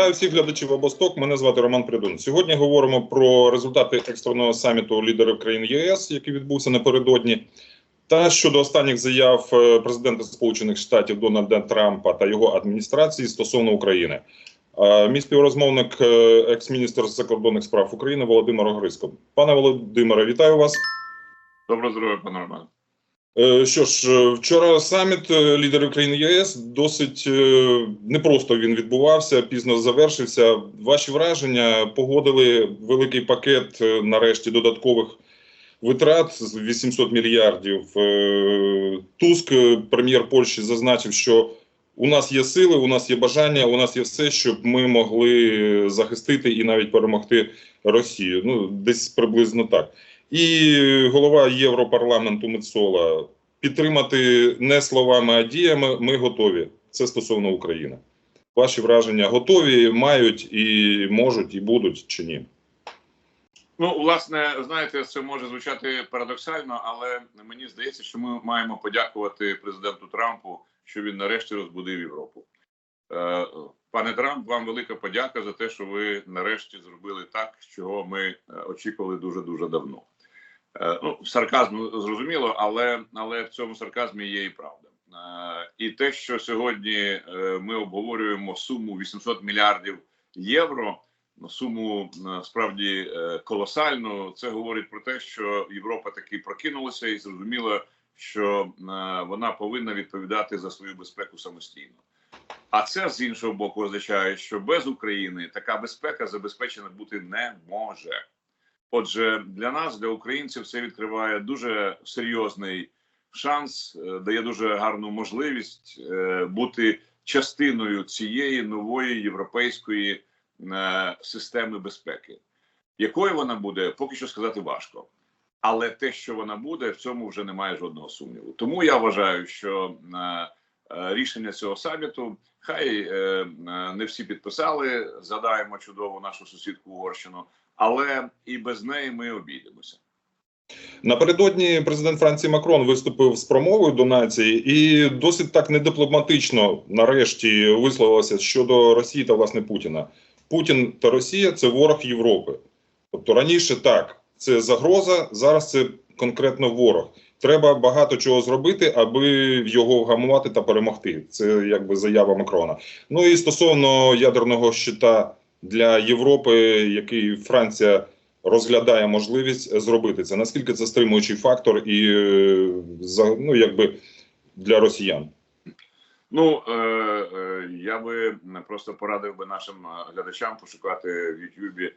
Вітаю всіх глядачів Обосток. Мене звати Роман Придун. Сьогодні говоримо про результати екстреного саміту лідерів країн ЄС, який відбувся напередодні, та щодо останніх заяв е, президента Сполучених Штатів Дональда Трампа та його адміністрації стосовно України. Е, Мій співрозмовник, е, екс-міністр закордонних справ України Володимир Огриско. Пане Володимире, вітаю вас. Доброго здоров'я, пане Романе. Е, Що ж, е, вчора саміт е, лідерів країн ЄС досить непросто він відбувався, пізно завершився. Ваші враження погодили великий пакет нарешті додаткових витрат з 800 мільярдів. Туск, прем'єр Польщі, зазначив, що у нас є сили, у нас є бажання, у нас є все, щоб ми могли захистити і навіть перемогти Росію. Ну десь приблизно так. І голова Європарламенту Мецола підтримати не словами, а діями. Ми готові. Це стосовно України. Ваші враження готові, мають і можуть, і будуть чи ні? Ну, власне, знаєте, це може звучати парадоксально, але мені здається, що ми маємо подякувати президенту Трампу, що він нарешті розбудив Європу. Е, Пане Трамп, вам велика подяка за те, що ви нарешті зробили так, чого ми е, очікували дуже дуже давно. Е, Ну, сарказм зрозуміло, але але в цьому сарказмі є і правда. Е, І те, що сьогодні е, ми обговорюємо суму 800 мільярдів євро. на суму справді колосальну. Це говорить про те, що Європа таки прокинулася і зрозуміла, що вона повинна відповідати за свою безпеку самостійно. А це з іншого боку означає, що без України така безпека забезпечена бути не може. Отже, для нас, для українців, це відкриває дуже серйозний шанс, е, дає дуже гарну можливість е, бути частиною цієї нової європейської е, системи безпеки. Якою вона буде, поки що сказати важко. Але те, що вона буде, в цьому вже немає жодного сумніву. Тому я вважаю, що рішення цього саміту хай не всі підписали. Згадаємо чудову нашу сусідку Угорщину, але і без неї ми обійдемося. Напередодні президент Франції Макрон виступив з промовою до нації і досить так недипломатично нарешті висловився щодо Росії та власне Путіна. Путін та Росія це ворог Європи. Тобто раніше так, це загроза, зараз це конкретно ворог. Треба багато чого зробити, аби його вгамувати та перемогти. Це якби заява Макрона. Ну і стосовно ядерного щита для Європи, який Франція розглядає можливість зробити це. Наскільки це стримуючий фактор і е, ну якби для росіян? Ну е, е, я би просто порадив би нашим е, глядачам пошукати в Ютубі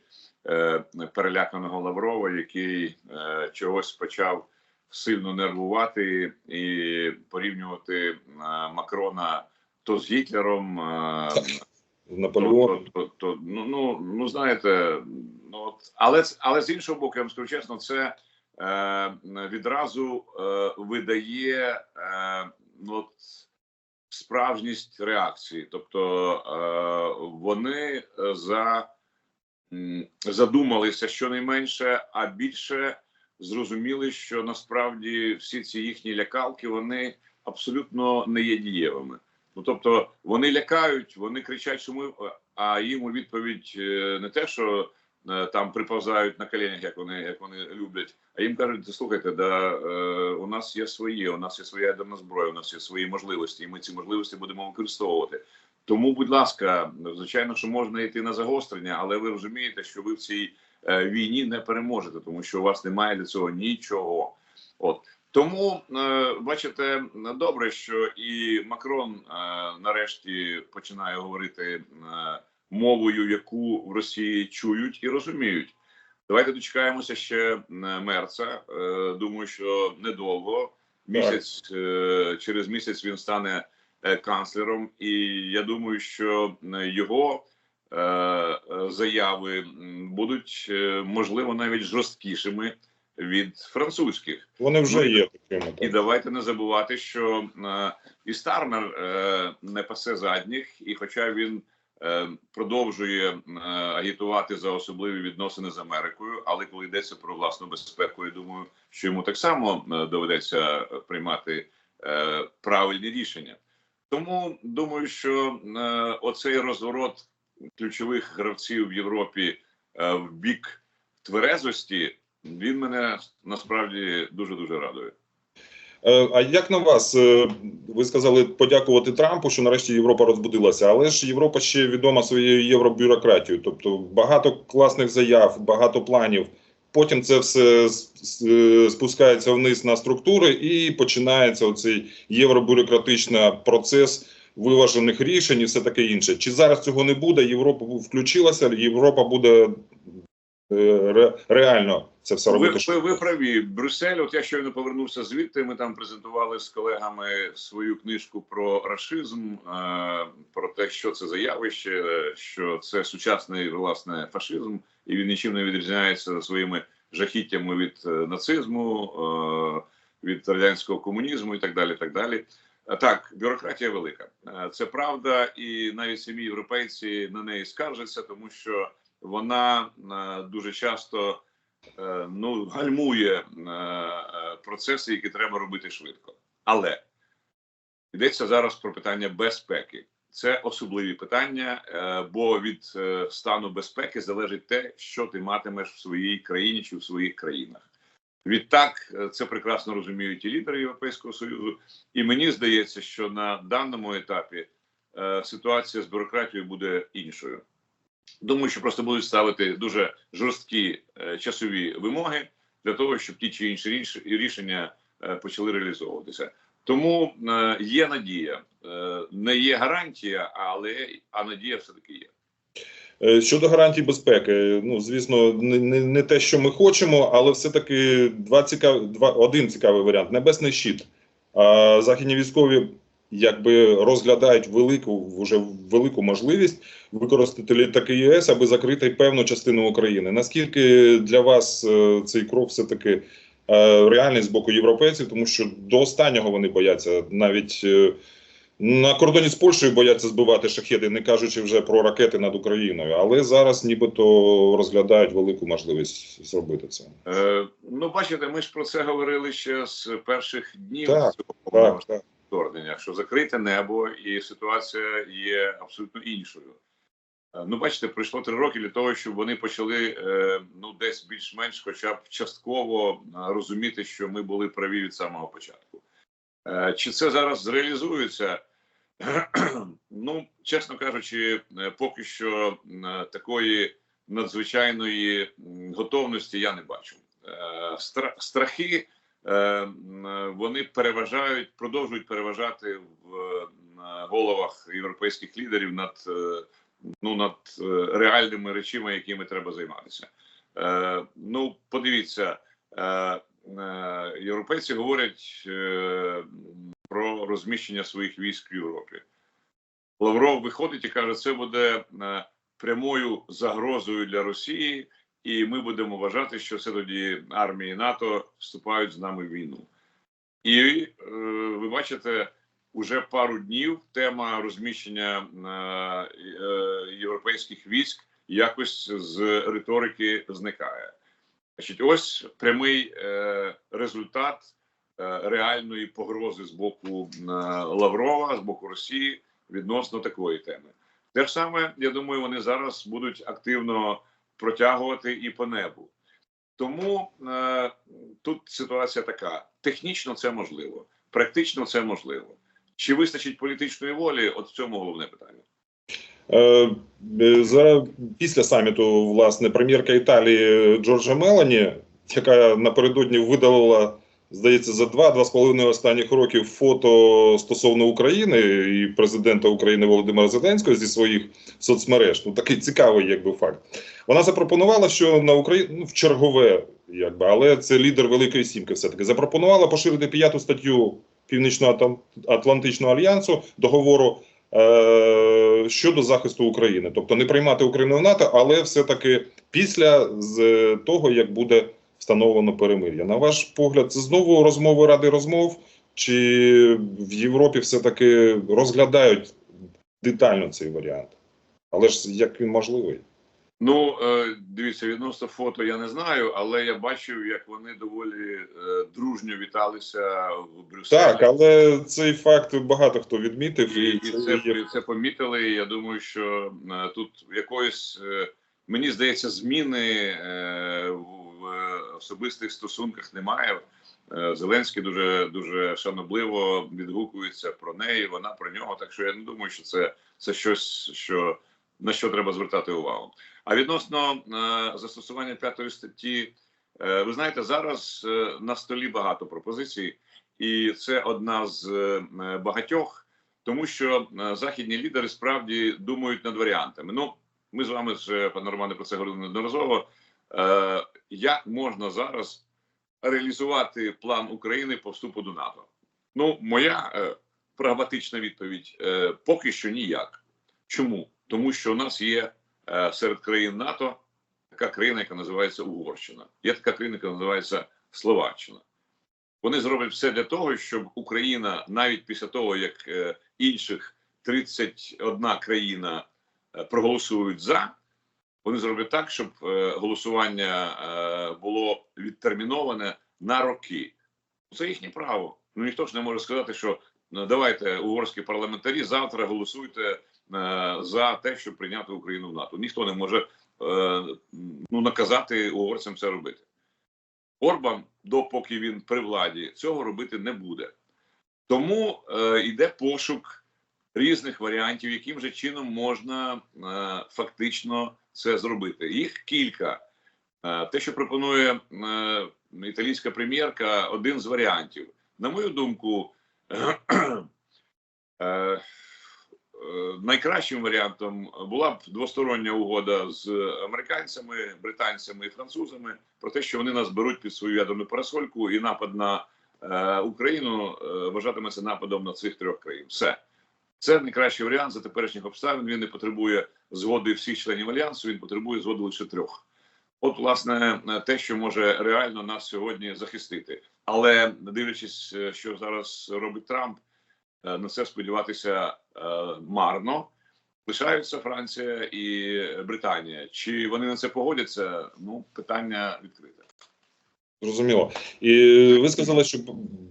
е, переляканого Лаврова, який е, чогось почав сильно нервувати і порівнювати е, Макрона то з Гітлером. Е, Наполеон. то, то, то, ну, ну, ну знаєте, ну от, але але з іншого боку, я вам скажу чесно, це е, відразу е, видає е, ну, от, справжність реакції, тобто е, вони за м, задумалися щонайменше, а більше зрозуміли, що насправді всі ці їхні лякалки вони абсолютно не є дієвими. Ну тобто вони лякають, вони кричать, що ми а їм у відповідь е, не те, що е, там приповзають на коленях, як вони як вони люблять, а їм кажуть: слухайте, да е, у нас є свої, у нас є своя ядерна зброя, у нас є свої можливості, і ми ці можливості будемо використовувати. Тому, будь ласка, звичайно, що можна йти на загострення, але ви розумієте, що ви в цій війні не переможете, тому що у вас немає для цього нічого. От тому е, бачите, добре, що і Макрон е, нарешті починає говорити е, мовою, яку в Росії чують і розуміють. Давайте дочекаємося ще мерца. Думаю, що недовго місяць через місяць він стане канцлером, і я думаю, що його заяви будуть можливо навіть жорсткішими від французьких. Вони вже є такими. І давайте не забувати, що е, і Стармер е, не пасе задніх, і хоча він е, продовжує е, агітувати за особливі відносини з Америкою, але коли йдеться про власну безпеку, я думаю, що йому так само е, доведеться приймати е, правильні рішення. Тому думаю, що е, оцей розворот ключових гравців в Європі е, в бік тверезості, він мене насправді дуже дуже радує. Е, А як на вас? Е, Ви сказали подякувати Трампу, що нарешті Європа розбудилася, але ж Європа ще відома своєю євробюрократією, тобто багато класних заяв, багато планів. Потім це все е, спускається вниз на структури і починається оцей євробюрократичний процес виважених рішень і все таке інше. Чи зараз цього не буде? Європа включилася, Європа буде реально це все Ви, робити. ви, ви праві. Брюссель, от я щойно повернувся звідти. Ми там презентували з колегами свою книжку про рашизм, е, про те, що це за явище, е, що це сучасний власне фашизм, і він нічим не відрізняється своїми жахіттями від е, нацизму, е, від радянського комунізму і так далі. Так далі. Е, Так, бюрократія велика. Е, Це правда, і навіть самі європейці на неї скаржаться, тому що вона е, дуже часто е, ну, гальмує е, процеси, які треба робити швидко. Але йдеться зараз про питання безпеки. Це особливі питання, бо від стану безпеки залежить те, що ти матимеш в своїй країні чи в своїх країнах. Відтак це прекрасно розуміють і лідери Європейського союзу, і мені здається, що на даному етапі ситуація з бюрократією буде іншою. Думаю, що просто будуть ставити дуже жорсткі е, часові вимоги для того, щоб ті чи інші ріш- рішення е, почали реалізовуватися. Тому е, є надія, не є гарантія, але а надія все таки є. Щодо гарантій безпеки, ну звісно, не, не, не те, що ми хочемо, але все-таки два цікав... два, один цікавий варіант небесний щит. А західні військові якби розглядають велику вже велику можливість використати літаки ЄС, аби закрити певну частину України. Наскільки для вас е, цей крок все таки реальний з боку європейців, тому що до останнього вони бояться навіть. е, на кордоні з Польщею бояться збивати шахеди, не кажучи вже про ракети над Україною, але зараз нібито розглядають велику можливість зробити це. Е, ну, бачите, ми ж про це говорили ще з перших днів Так, цього Так, так. Вторгнення, що закрите небо, і ситуація є абсолютно іншою. Е, Ну, бачите, пройшло три роки для того, щоб вони почали е, ну десь більш-менш, хоча б частково е, розуміти, що ми були праві від самого початку. Чи це зараз зреалізується? Ну, чесно кажучи, поки що такої надзвичайної готовності я не бачу. Страхи вони переважають, продовжують переважати в е, головах європейських лідерів над е, ну над е, реальними речами, якими треба займатися. Е, Ну, подивіться, е, е, європейці говорять е, про розміщення своїх військ в Європі. Лавров виходить і каже, це буде е, прямою загрозою для Росії, і ми будемо вважати, що це тоді армії НАТО вступають з нами в війну. І е, ви бачите, уже пару днів тема розміщення е, е, європейських військ якось з риторики зникає. Значить, ось прямий е, результат е, реальної погрози з боку е, Лаврова, з боку Росії відносно такої теми. Те ж саме, я думаю, вони зараз будуть активно протягувати і по небу. Тому е, тут ситуація така: технічно це можливо, практично це можливо. Чи вистачить політичної волі? От в цьому головне питання. Е, е, після саміту, власне, прем'єрка Італії Джорджа Мелані, яка напередодні видалила, здається, за два-два з половиною останніх років фото стосовно України і президента України Володимира Зеленського зі своїх соцмереж. Ну такий цікавий, якби факт. Вона запропонувала, що на Україну ну, в чергове, якби, але це лідер Великої Сімки, все таки запропонувала поширити п'яту статтю Північно-Атлантичного альянсу договору е, щодо захисту України, тобто не приймати Україну в НАТО, але все-таки після з того, як буде встановлено перемир'я. На ваш погляд, це знову розмови ради розмов, чи в Європі все-таки розглядають детально цей варіант? Але ж як він можливий? Ну, е, дивіться, відносно фото я не знаю, але я бачив, як вони доволі е, дружньо віталися в Брюсселі. Так, але цей факт багато хто відмітив, і, і, це це, є і це помітили. Я думаю, що е, тут якоїсь мені здається, зміни в, в особистих стосунках немає. Е, Зеленський дуже дуже шанобливо відгукується про неї. Вона про нього. Так що я не думаю, що це, це щось, що на що треба звертати увагу. А відносно е, застосування п'ятої статті, е, ви знаєте, зараз е, на столі багато пропозицій, і це одна з е, багатьох, тому що е, західні лідери справді думають над варіантами. Ну, ми з вами вже пане Романе про це говорили неодноразово. Е, як можна зараз реалізувати план України по вступу до НАТО? Ну, моя е, прагматична відповідь е, поки що ніяк. Чому? Тому що у нас є е, серед країн НАТО така країна, яка називається Угорщина. Є така країна, яка називається Словаччина. Вони зроблять все для того, щоб Україна, навіть після того, як е, інших 31 країна е, проголосують за, вони зроблять так, щоб е, голосування е, було відтерміноване на роки. Це їхнє право. Ну ніхто ж не може сказати, що ну, давайте угорські парламентарі завтра голосуйте е, за те, щоб прийняти Україну в НАТО. Ніхто не може е, ну, наказати угорцям це робити. Орбан, допоки він при владі, цього робити не буде. Тому е, йде пошук різних варіантів, яким же чином можна е, фактично це зробити. Їх кілька. Е, те, що пропонує е, італійська прем'єрка, один з варіантів. На мою думку, найкращим варіантом була б двостороння угода з американцями, британцями і французами про те, що вони нас беруть під свою ядерну парасольку, і напад на Україну вважатиметься нападом на цих трьох країн. Все це найкращий варіант за теперішніх обставин. Він не потребує згоди всіх членів альянсу. Він потребує згоди лише трьох. От, власне, те, що може реально нас сьогодні захистити, але дивлячись, е, що зараз робить Трамп, е, на це сподіватися е, марно. Лишаються Франція і Британія. Чи вони на це погодяться? Ну, питання відкрите. Зрозуміло. І ви сказали, що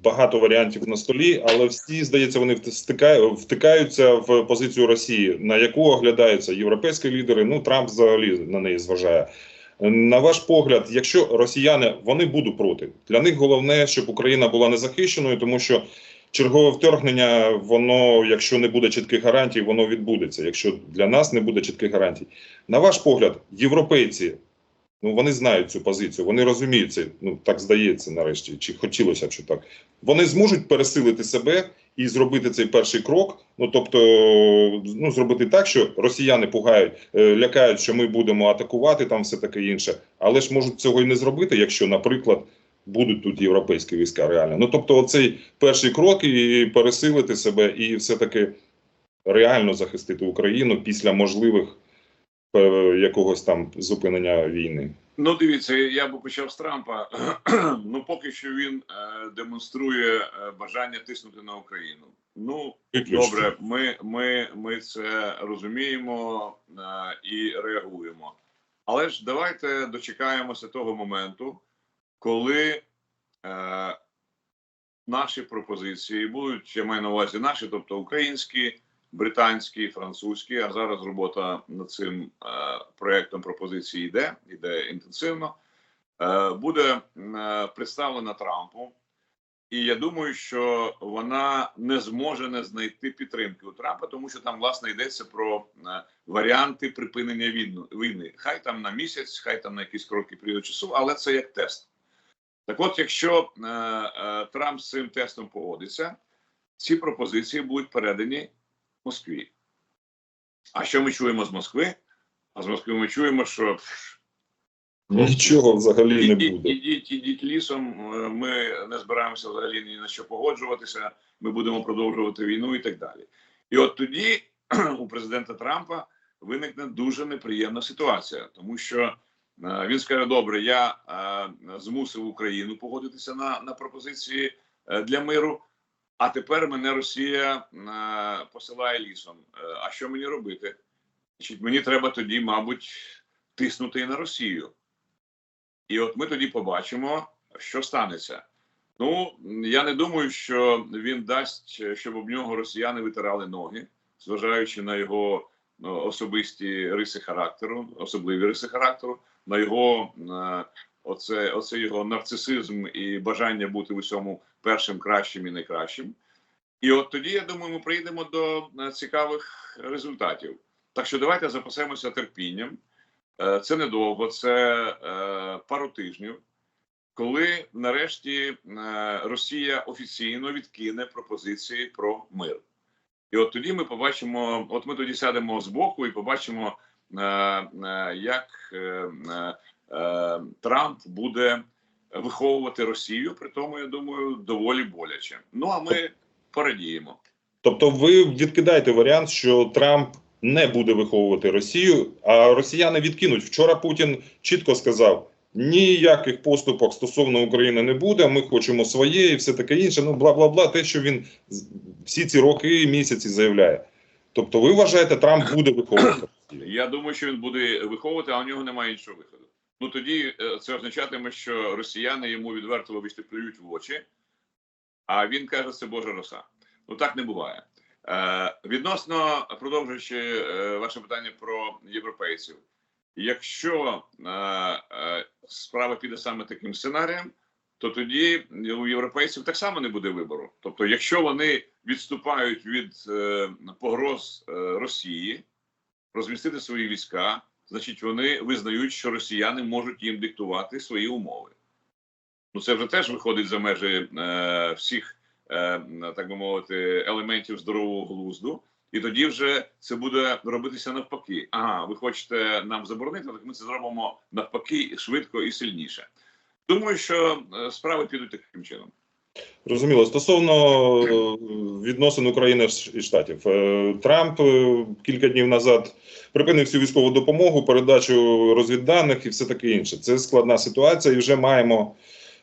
багато варіантів на столі, але всі, здається, вони втикають, втикаються в позицію Росії, на яку оглядаються європейські лідери. Ну Трамп взагалі на неї зважає. На ваш погляд, якщо росіяни вони будуть проти, для них головне, щоб Україна була незахищеною, тому що чергове вторгнення, воно, якщо не буде чітких гарантій, воно відбудеться. Якщо для нас не буде чітких гарантій, на ваш погляд, європейці. Ну, вони знають цю позицію, вони розуміють це. Ну так здається, нарешті, чи хотілося б, що так. Вони зможуть пересилити себе і зробити цей перший крок. Ну тобто, ну зробити так, що росіяни пугають, е, лякають, що ми будемо атакувати, там все таке інше. Але ж можуть цього і не зробити, якщо, наприклад, будуть тут європейські війська реально. Ну тобто, оцей перший крок і пересилити себе, і все таки реально захистити Україну після можливих якогось там зупинення війни. Ну, дивіться, я би почав з Трампа. ну, поки що він е, демонструє е, бажання тиснути на Україну. Ну, добре, ми, ми, ми це розуміємо е, і реагуємо. Але ж давайте дочекаємося того моменту, коли е, наші пропозиції будуть, я маю на увазі наші, тобто українські, британські, французькі. А зараз робота над цим е, проектом пропозиції йде, йде інтенсивно. Е, буде е, представлена Трампу. І я думаю, що вона не зможе не знайти підтримки у Трампа, тому що там власне йдеться про варіанти припинення війни. Хай там на місяць, хай там на якісь короткий період часу, але це як тест. Так, от, якщо Трамп з цим тестом погодиться, ці пропозиції будуть передані Москві. А що ми чуємо з Москви? А з Москви ми чуємо, що Нічого взагалі не буде. ідіть, ідіть лісом. е, Ми не збираємося взагалі ні на що погоджуватися. Ми будемо продовжувати війну і так далі. І от тоді у президента Трампа виникне дуже неприємна ситуація, тому що е, він скаже: добре, я е, змусив Україну погодитися на, на пропозиції для миру. А тепер мене Росія е, посилає лісом. Е, А що мені робити? Мені треба тоді, мабуть, тиснути на Росію. І от ми тоді побачимо, що станеться. Ну я не думаю, що він дасть, щоб об нього росіяни витирали ноги, зважаючи на його ну, особисті риси характеру, особливі риси характеру, на його е, оце, оце його нарцисизм і бажання бути в усьому першим, кращим і найкращим. І от тоді я думаю, ми прийдемо до е, цікавих результатів. Так що давайте запасемося терпінням. Е, Це недовго, це е, пару тижнів, коли нарешті Росія офіційно відкине пропозиції про мир. І от тоді ми побачимо, от ми тоді сядемо збоку і побачимо, як Трамп буде виховувати Росію, при тому, я думаю, доволі боляче. Ну а ми порадіємо. Тобто, ви відкидаєте варіант, що Трамп не буде виховувати Росію, а росіяни відкинуть. Вчора Путін чітко сказав: ніяких поступок стосовно України не буде. Ми хочемо своє і все таке інше. Ну бла бла бла. Те, що він всі ці роки і місяці заявляє. Тобто, ви вважаєте, Трамп буде виховувати Росію? Я думаю, що він буде виховувати, а у нього немає іншого виходу. Ну тоді е, це означатиме, що росіяни йому відверто вибачте плюють в очі, а він каже, це Божа роса. Ну так не буває. Е, відносно продовжуючи е, ваше питання про європейців, якщо е, е, справа піде саме таким сценарієм, то тоді у європейців так само не буде вибору. Тобто, якщо вони відступають від е, погроз е, Росії, розмістити свої війська, значить вони визнають, що росіяни можуть їм диктувати свої умови. Ну це вже теж виходить за межі е, всіх, е, так би мовити, елементів здорового глузду. І тоді вже це буде робитися навпаки. Ага, ви хочете нам заборонити, так ми це зробимо навпаки швидко і сильніше. Думаю, що е, справи підуть таким чином. Зрозуміло. Стосовно е, відносин України і Штатів, Е, Трамп е, кілька днів назад припинив всю військову допомогу, передачу розвідданих і все таке інше. Це складна ситуація, і вже маємо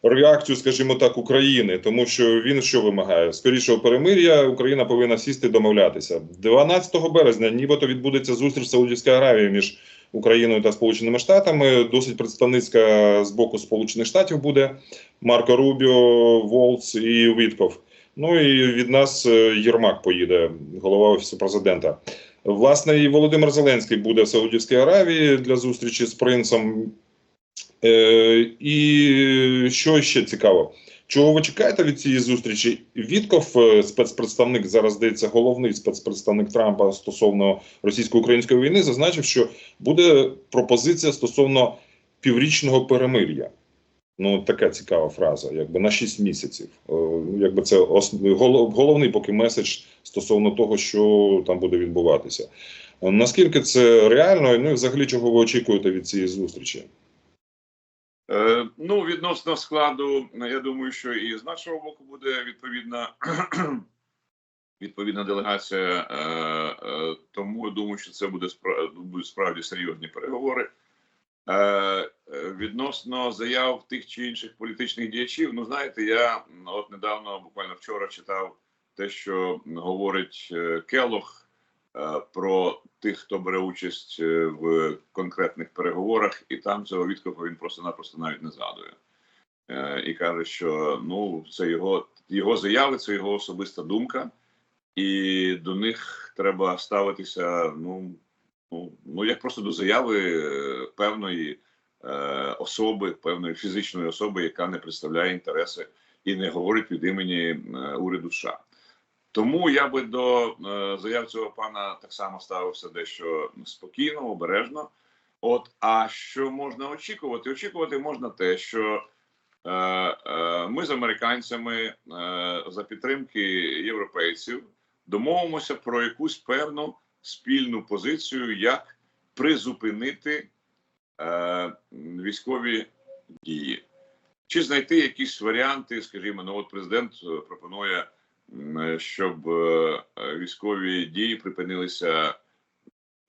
реакцію, скажімо так, України, тому що він що вимагає? Скорішого перемир'я Україна повинна сісти домовлятися. 12 березня, нібито відбудеться зустріч в Саудівській Аравії між Україною та Сполученими Штатами. Досить представницька з боку Сполучених Штатів буде. Марко Рубіо, Волц і Вітков. Ну і від нас е, Єрмак поїде, голова офісу президента. Власне, і Володимир Зеленський буде в Саудівській Аравії для зустрічі з принцем. Е, і що ще цікаво? Чого ви чекаєте від цієї зустрічі? Вітков, е, спецпредставник, зараз здається, головний спецпредставник Трампа стосовно російсько-української війни, зазначив, що буде пропозиція стосовно піврічного перемир'я. Ну, така цікава фраза, якби на 6 місяців. Е, Якби це ос- голов- головний поки меседж стосовно того, що там буде відбуватися. Е, Наскільки це реально, ну і взагалі чого ви очікуєте від цієї зустрічі? Е, ну, відносно складу, я думаю, що і з нашого боку буде відповідна відповідна делегація. Е, е, тому я думаю, що це буде спра- будуть справді серйозні переговори. Відносно заяв тих чи інших політичних діячів, ну знаєте, я от недавно, буквально вчора, читав те, що говорить Келох про тих, хто бере участь е, в конкретних переговорах, і там цього відкопу він просто-напросто навіть не згадує. Е, І каже, що ну це його, його заяви, це його особиста думка, і до них треба ставитися. Ну, ну, ну як просто до заяви е, певної е, особи, певної фізичної особи, яка не представляє інтереси і не говорить від імені е, уряду США. Тому я би до е, заяв цього пана так само ставився дещо спокійно, обережно. От, а що можна очікувати? Очікувати можна те, що е, е, ми з американцями е, за підтримки європейців домовимося про якусь певну спільну позицію, як призупинити е, військові дії, чи знайти якісь варіанти, скажімо, ну от президент пропонує щоб е, е, військові дії припинилися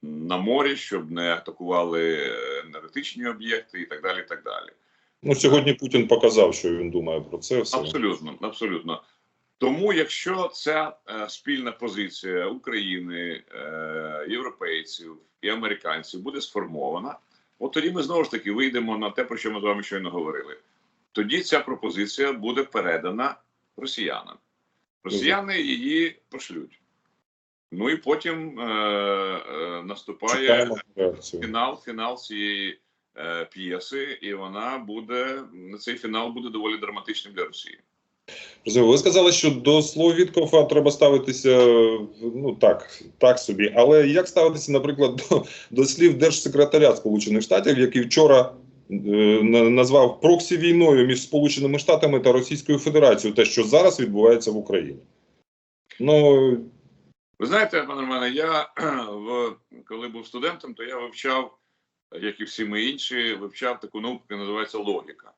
на морі, щоб не атакували е, енергетичні об'єкти і так далі. і так далі. Ну, сьогодні Путін показав, що він думає про це все. Абсолютно, абсолютно. Тому, якщо ця е, спільна позиція України, е, європейців і американців буде сформована, От тоді ми знову ж таки вийдемо на те, про що ми з вами щойно говорили. Тоді ця пропозиція буде передана росіянам. Росіяни її пошлють. Ну і потім е, е, наступає фінал, фінал цієї е, п'єси, і вона буде цей фінал буде доволі драматичним для Росії. Ви сказали, що до слов Віткофа треба ставитися ну так, так собі. Але як ставитися, наприклад, до, до слів держсекретаря Сполучених Штатів, який вчора назвав проксі війною між Сполученими Штатами та Російською Федерацією, те, що зараз відбувається в Україні? Ну Ви знаєте, пане Романе, я в коли був студентом, то я вивчав, як і всі ми інші, вивчав таку науку, яка називається логіка.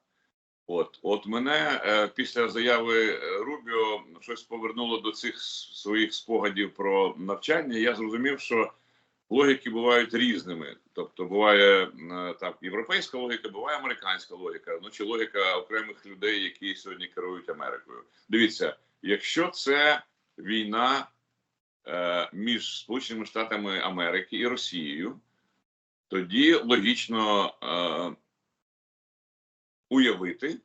От, от мене е, після заяви е, Рубіо щось повернуло до цих своїх спогадів про навчання. Я зрозумів, що логіки бувають різними. Тобто, буває так, європейська логіка, буває американська логіка, ну чи логіка окремих людей, які сьогодні керують Америкою. Дивіться, якщо це війна е, між Сполученими Штатами Америки і Росією, тоді логічно е, уявити,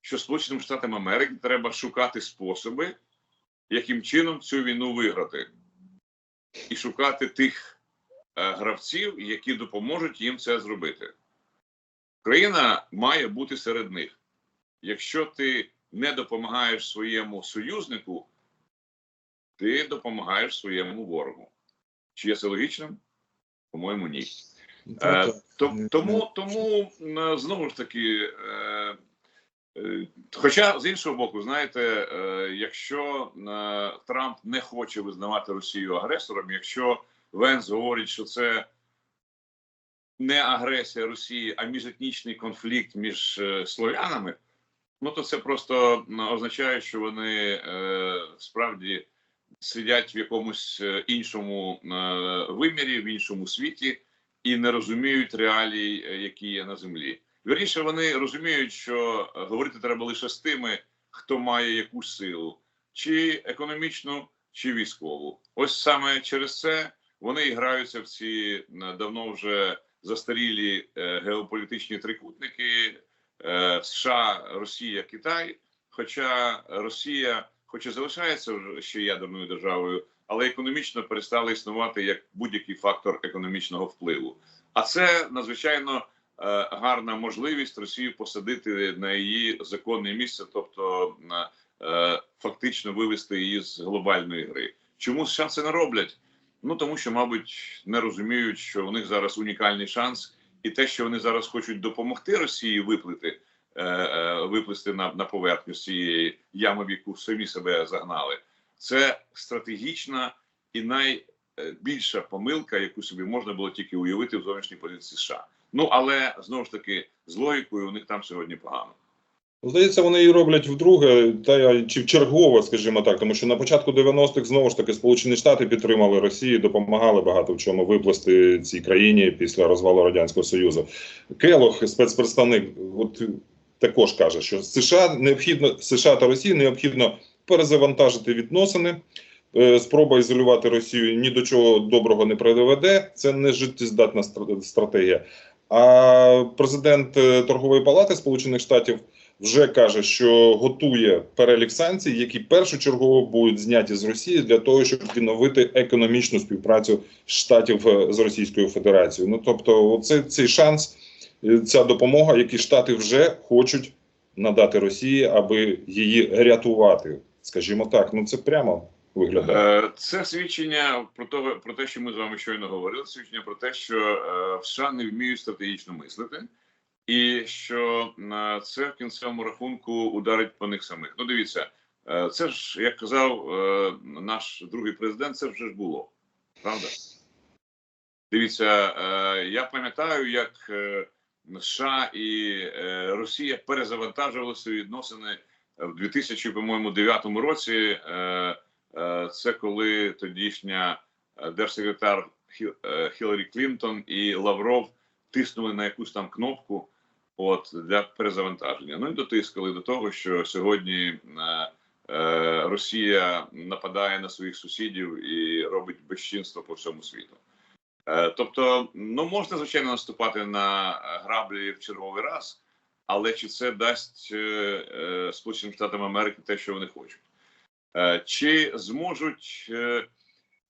що Сполученим Штатам Америки треба шукати способи, яким чином цю війну виграти, і шукати тих гравців, які допоможуть їм це зробити. Країна має бути серед них. Якщо ти не допомагаєш своєму союзнику, ти допомагаєш своєму ворогу. Чи є це логічним? По-моєму, ні. Е, то- тому, тому е, знову ж таки, е, е, хоча з іншого боку, знаєте, е, якщо е, Трамп не хоче визнавати Росію агресором, якщо Венс говорить, що це не агресія Росії, а міжетнічний конфлікт між е, слов'янами, ну то це просто означає, що вони е, справді сидять в якомусь е, іншому е, вимірі, в іншому світі і не розуміють реалій, е, які є на землі. Вірніше, вони розуміють, що говорити треба лише з тими, хто має якусь силу, чи економічну, чи військову. Ось саме через це вони граються в ці е, давно вже застарілі е, геополітичні трикутники е, США, Росія, Китай. Хоча Росія, хоч і залишається ще ядерною державою, але економічно перестала існувати як будь-який фактор економічного впливу. А це надзвичайно гарна можливість Росію посадити на її законне місце, тобто фактично вивести її з глобальної гри. Чому США це не роблять? Ну тому що, мабуть, не розуміють, що у них зараз унікальний шанс, і те, що вони зараз хочуть допомогти Росії виплити, е, е, виплисти на, на поверхню з цієї ями, в яку самі себе загнали. Це стратегічна і найбільша помилка, яку собі можна було тільки уявити в зовнішній політиці США. Ну але знову ж таки з логікою у них там сьогодні погано. Здається, вони і роблять вдруге, та чи вчергово, скажімо так, тому що на початку 90-х знову ж таки Сполучені Штати підтримали Росію, допомагали багато в чому виплести цій країні після розвалу радянського союзу. Келох, спецпредставник, от також каже, що США необхідно США та Росії необхідно перезавантажити відносини. Е, Спроба ізолювати Росію ні до чого доброго не приведе. Це не життєздатна стра- стратегія. А президент е, торгової палати Сполучених Штатів вже каже, що готує перелік санкцій, які першочергово будуть зняті з Росії для того, щоб відновити економічну співпрацю штатів е, з Російською Федерацією. Ну тобто, оце цей шанс, е, ця допомога, які штати вже хочуть надати Росії, аби її рятувати. Скажімо так, ну це прямо виглядає. Е, Це свідчення про те, про те, що ми з вами щойно говорили. Свідчення про те, що в США не вміють стратегічно мислити, і що е, це в кінцевому рахунку ударить по них самих. Ну, дивіться, е, це ж як казав е, наш другий президент, це вже ж було правда. Дивіться, я пам'ятаю, як США і Росія перезавантажували свої відносини в 2009 році. Е, Е, Це коли тодішня держсекретар Хіларі Клінтон і Лавров тиснули на якусь там кнопку от для перезавантаження. Ну і дотискали до того, що сьогодні е, е, Росія нападає на своїх сусідів і робить безчинство по всьому світу. Е, Тобто, ну можна звичайно наступати на граблі в черговий раз, але чи це дасть е, е, Сполученим Штатам Америки те, що вони хочуть? Е, Чи зможуть е,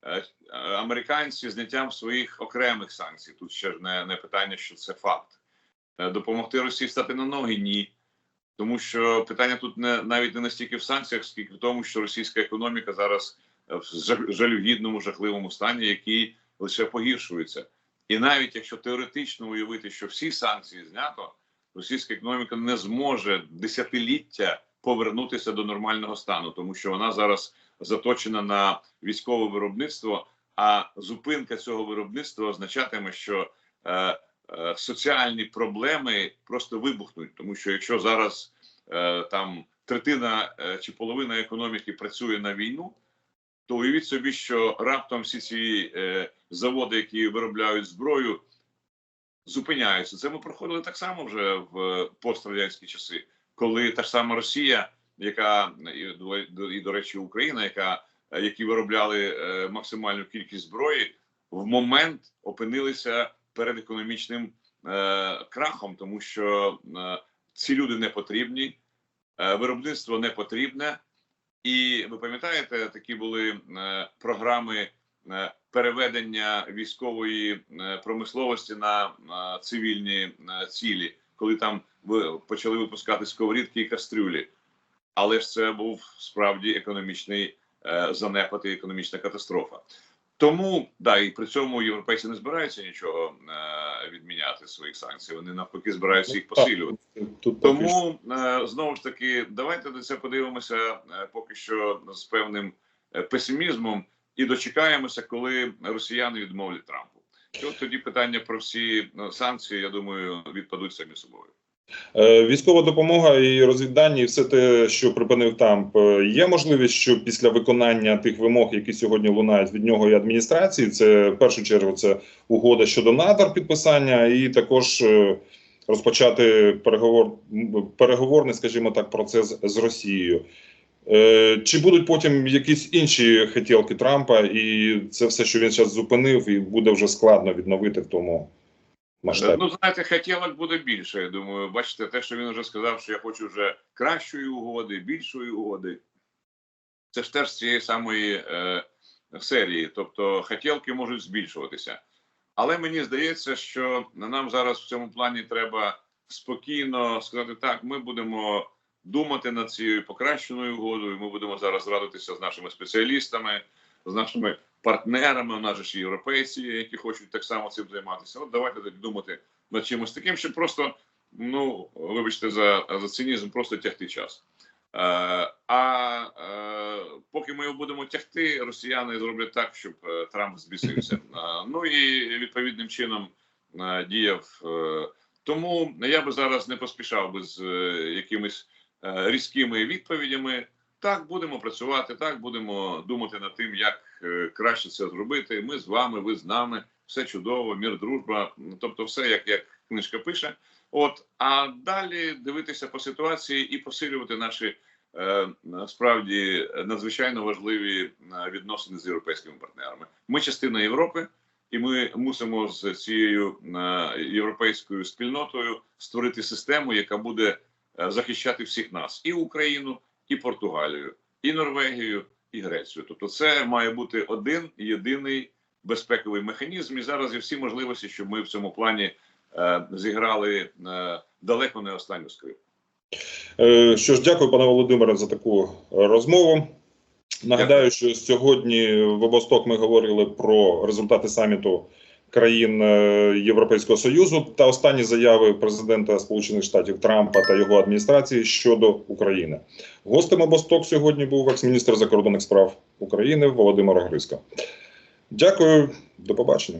е, американці зняттям своїх окремих санкцій? Тут ще ж не, не питання, що це факт. Е, Допомогти Росії стати на ноги? Ні. Тому що питання тут не навіть не настільки в санкціях, скільки в тому, що російська економіка зараз е, в жа- жалюгідному, жахливому стані, який лише погіршується. І навіть якщо теоретично уявити, що всі санкції знято, російська економіка не зможе десятиліття повернутися до нормального стану, тому що вона зараз заточена на військове виробництво. А зупинка цього виробництва означатиме, що е, соціальні проблеми просто вибухнуть, тому що якщо зараз е, там третина е, чи половина економіки працює на війну, то уявіть собі, що раптом всі ці е, заводи, які виробляють зброю, зупиняються. Це ми проходили так само вже в пострадянські часи, коли та ж сама Росія, яка і, до- речі, Україна, яка е, які виробляли е, максимальну кількість зброї, в момент опинилися перед економічним е, крахом, тому що е, ці люди не потрібні, е, виробництво не потрібне. І ви пам'ятаєте, такі були програми переведення військової промисловості на цивільні цілі, коли там почали випускати сковорідки і кастрюлі. Але ж це був справді економічний занепад і економічна катастрофа. Тому да, і при цьому європейці не збираються нічого е, відміняти своїх санкцій. Вони навпаки збираються їх посилювати. Тут Тому е, знову ж таки, давайте на це подивимося е, поки що з певним е, песимізмом і дочекаємося, коли росіяни відмовлять Трампу. І от тоді питання про всі е, санкції, я думаю, відпадуть самі собою. Е, Військова допомога і розвіддані, і все те, що припинив Трамп, е, є можливість, що після виконання тих вимог, які сьогодні лунають від нього і адміністрації, це в першу чергу це угода щодо надр підписання, і також е, розпочати переговор переговорний, скажімо так, процес з Росією. Чи будуть потім якісь інші хотілки Трампа, і це все, що він зараз зупинив, і буде вже складно відновити в тому масштабі? Ну, знаєте, хотілок буде більше. Я думаю, бачите, те, що він вже сказав, що я хочу вже кращої угоди, більшої угоди. Це ж теж з цієї самої е, серії. Тобто хотілки можуть збільшуватися. Але мені здається, що нам зараз в цьому плані треба спокійно сказати так: ми будемо думати над цією покращеною угодою. Ми будемо зараз радитися з нашими спеціалістами, з нашими партнерами. У нас же ж європейці, які хочуть так само цим займатися. От давайте думати над чимось таким, щоб просто, ну вибачте, за, за цинізм, просто тягти час. Е, а е, поки ми його будемо тягти, росіяни зроблять так, щоб е, Трамп збісився. Ну і відповідним чином діяв. Тому я би зараз не поспішав би з якимись різкими відповідями. Так, будемо працювати, так будемо думати над тим, як е, краще це зробити. Ми з вами, ви з нами, все чудово, мір, дружба. Тобто, все як, як книжка пише. От а далі дивитися по ситуації і посилювати наші е, справді надзвичайно важливі е, відносини з європейськими партнерами. Ми частина Європи, і ми мусимо з цією е, європейською спільнотою створити систему, яка буде е, захищати всіх нас: і Україну, і Португалію, і Норвегію, і Грецію. Тобто, це має бути один єдиний безпековий механізм. І зараз є всі можливості, щоб ми в цьому плані е, зіграли е, далеко не останню скрипку. Е, Що ж, дякую, пане Володимире, за таку розмову. Нагадаю, що сьогодні в Обосток ми говорили про результати саміту країн е, Європейського Союзу та останні заяви президента Сполучених Штатів Трампа та його адміністрації щодо України. Гостем Обосток сьогодні був екс-міністр закордонних справ України Володимир Грицько. Дякую, до побачення.